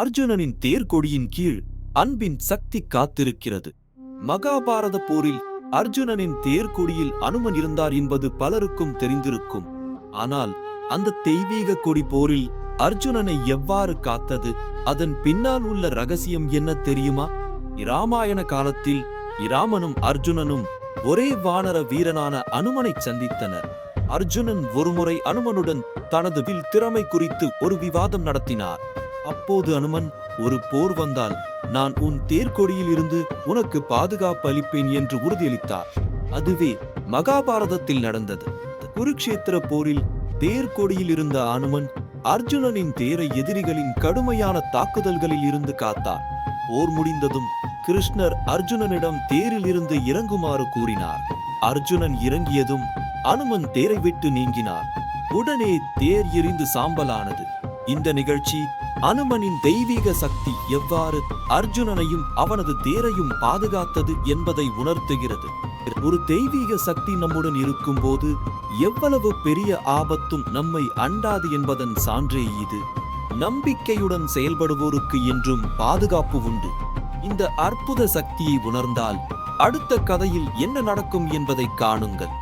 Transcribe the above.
அர்ஜுனனின் தேர்கொடியின் கீழ் அன்பின் சக்தி காத்திருக்கிறது. மகாபாரத போரில் அர்ஜுனனின் தேர்கொடியில் அனுமன் இருந்தார் என்பது பலருக்கும் தெரிந்திருக்கும். ஆனால் அந்த தெய்வீக கொடி போரில் அர்ஜுனனை எவ்வாறு காத்தது? அதன் பின்னால் உள்ள ரகசியம் என்ன தெரியுமா? இராமாயண காலத்தில் இராமனும் அர்ஜுனனும் ஒரே வானர வீரனான அனுமனை சந்தித்தனர். அர்ஜுனன் ஒருமுறை அனுமனுடன் தனது வில் திறமை குறித்து ஒரு விவாதம் நடத்தினார். அப்போது அனுமன் ஒரு போர் வந்தால் நான் உன் தேர்கொடியில் இருந்து உனக்கு பாதுகாப்பு அளிப்பேன் என்று உறுதியளித்தார். அதுவே மகாபாரதத்தில் நடந்தது. குருக்ஷேத்திர போரில் தேர்கொடியில் இருந்த அனுமன் அர்ஜுனனின் தேரை எதிரிகளின் கடுமையான தாக்குதல்களில் இருந்து காத்தார். போர் முடிந்ததும் கிருஷ்ணர் அர்ஜுனனிடம் தேரில் இருந்து இறங்குமாறு கூறினார். அர்ஜுனன் இறங்கியதும் அனுமன் தேரை விட்டு நீங்கினார். உடனே தேர் எரிந்து சாம்பலானது. இந்த நிகழ்ச்சி அனுமனின் தெய்வீக சக்தி எவ்வாறு அர்ஜுனனையும் அவனது தேரையும் பாதுகாத்தது என்பதை உணர்த்துகிறது. ஒரு தெய்வீக சக்தி நம்முடன் இருக்கும்போது எவ்வளவு பெரிய ஆபத்தும் நம்மை அண்டாது என்பதன் சான்றே இது. நம்பிக்கையுடன் செயல்படுவோருக்கு என்றும் பாதுகாப்பு உண்டு. இந்த அற்புத சக்தியை உணர்ந்தால் அடுத்த கதையில் என்ன நடக்கும் என்பதை காணுங்கள்.